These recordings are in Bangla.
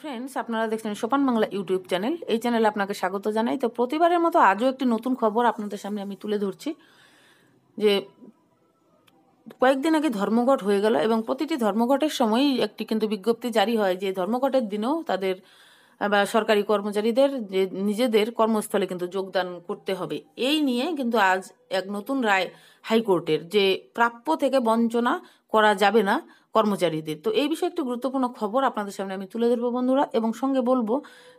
ফ্রেন্ডস আপনারা দেখছেন সোপান বাংলা ইউটিউব চ্যানেল এই চ্যানেলে আপনাকে স্বাগত জানাই। তো প্রতিবারের মতো আজও একটি নতুন খবর আপনাদের সামনে আমি তুলে ধরছি, যে কয়েকদিন আগে ধর্মঘট হয়ে গেল এবং প্রতিটি ধর্মঘটের সময়ই একটি কিন্তু বিজ্ঞপ্তি জারি হয় যে ধর্মঘটের দিনেও তাদের বা সরকারি কর্মচারীদের, যে নিজেদের কর্মস্থলে কিন্তু যোগদান করতে হবে। এই নিয়ে কিন্তু আজ এক নতুন রায় হাইকোর্টের যে প্রাপ্য থেকে বঞ্চনা করা যাবে না কর্মচারীদের। তো এই বিষয়ে একটি গুরুত্বপূর্ণ খবর আপনাদের সামনে আমি তুলে ধরবো বন্ধুরা এবং সঙ্গে বলব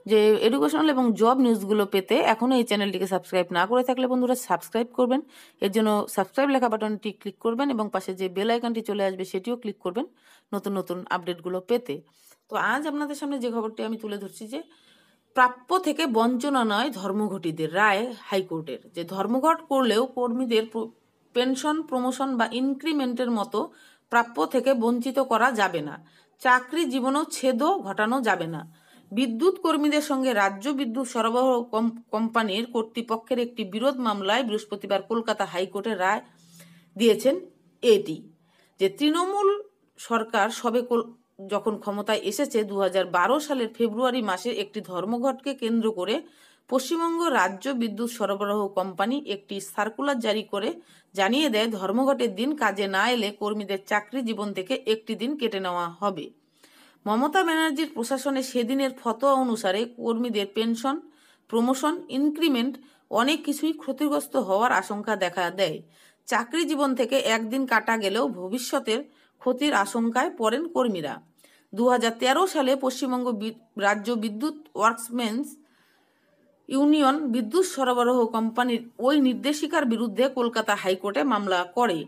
যে এডুকেশনাল এবং জব নিউজগুলো পেতে এখনও এই চ্যানেলটিকে সাবস্ক্রাইব না করে থাকলে বন্ধুরা সাবস্ক্রাইব করবেন। এর জন্য সাবস্ক্রাইব লেখা বাটনটি ক্লিক করবেন এবং পাশে যে বেল আইকনটি চলে আসবে সেটিও ক্লিক করবেন নতুন নতুন আপডেটগুলো পেতে। তো আজ আপনাদের সামনে যে খবরটি আমি তুলে ধরছি যে প্রাপ্য থেকে বঞ্চনা নয় ধর্মঘটিদের, রায় হাইকোর্টের। যে ধর্মঘট করলেও কর্মীদের পেনশন, প্রমোশন বা ইনক্রিমেন্টের মতো প্রাপ্য থেকে বঞ্চিত করা যাবে না। চাকরি জীবনও ছেদও ঘটানো যাবে না। বিদ্যুৎ কর্মীদের সঙ্গে রাজ্য বিদ্যুৎ সরবরাহ কোম্পানির কর্তৃপক্ষের একটি বিরোধ মামলায় বৃহস্পতিবার কলকাতা হাইকোর্টের রায় দিয়েছেন এটি যে তৃণমূল সরকার সবে যখন ক্ষমতায় এসেছে দু হাজার বারো সালের ফেব্রুয়ারি মাসে একটি ধর্মঘটকে কেন্দ্র করে পশ্চিমবঙ্গ রাজ্য বিদ্যুৎ সরবরাহ কোম্পানি একটি সার্কুলার জারি করে জানিয়ে দেয়, ধর্মঘটের দিন কাজে না এলে কর্মীদের চাকরি জীবন থেকে একটি দিন কেটে নেওয়া হবে। মমতা ব্যানার্জির প্রশাসনে সেদিনের ফতোয়া অনুসারে কর্মীদের পেনশন, প্রমোশন, ইনক্রিমেন্ট অনেক কিছুই ক্ষতিগ্রস্ত হওয়ার আশঙ্কা দেখা দেয়। চাকরি জীবন থেকে একদিন কাটা গেলেও ভবিষ্যতের ক্ষতির আশঙ্কায় পড়েন কর্মীরা। দু হাজার তেরো সালে পশ্চিমবঙ্গ রাজ্য বিদ্যুৎ ওয়ার্কসম্যানস ইউনিয়ন বিদ্যুৎ সরবরাহ কোম্পানির ওই নির্দেশিকার বিরুদ্ধে কলকাতা হাইকোর্টে মামলা করে।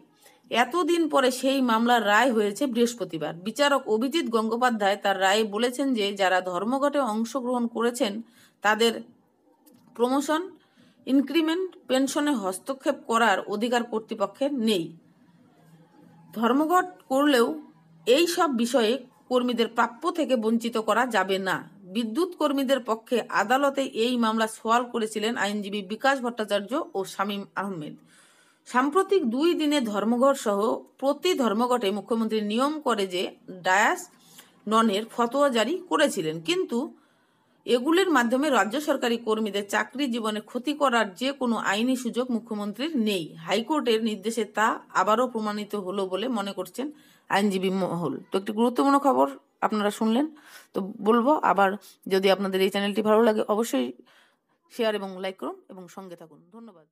এতদিন পরে সেই মামলার রায় হয়েছে বৃহস্পতিবার। বিচারক অভিজিৎ গঙ্গোপাধ্যায় তার রায়ে বলেছেন যে, যারা ধর্মঘটে অংশগ্রহণ করেছেন, তাদের প্রমোশন, ইনক্রিমেন্ট, পেনশনে হস্তক্ষেপ করার অধিকার কর্তৃপক্ষের নেই। ধর্মঘট করলেও এই সব বিষয়ে কর্মীদের প্রাপ্য থেকে বঞ্চিত করা যাবে না। বিদ্যুৎ কর্মীদের পক্ষে আদালতে এই মামলা সোয়াল করেছিলেন আইনজীবী বিকাশ ভট্টাচার্য ও শামীম আহমেদ। সাম্প্রতিক দুই দিনে ধর্মঘট সহ প্রতি ধর্মঘটে মুখ্যমন্ত্রী নিয়ম করে যে ডায়াস ননের ফতোয়া জারি করেছিলেন। কিন্তু এগুলির মাধ্যমে রাজ্য সরকারি কর্মীদের চাকরি জীবনে ক্ষতি করার যে কোনো আইনি সুযোগ মুখ্যমন্ত্রীর নেই। হাইকোর্টের নির্দেশে তা আবারও প্রমাণিত হলো বলে মনে করছেন আইনজীবী মহল। তো একটি গুরুত্বপূর্ণ খবর আপনারা শুনলেন। তো বলব আবার যদি আপনাদের এই চ্যানেলটি ভালো লাগে অবশ্যই শেয়ার এবং লাইক করুন এবং সঙ্গে থাকুন। ধন্যবাদ।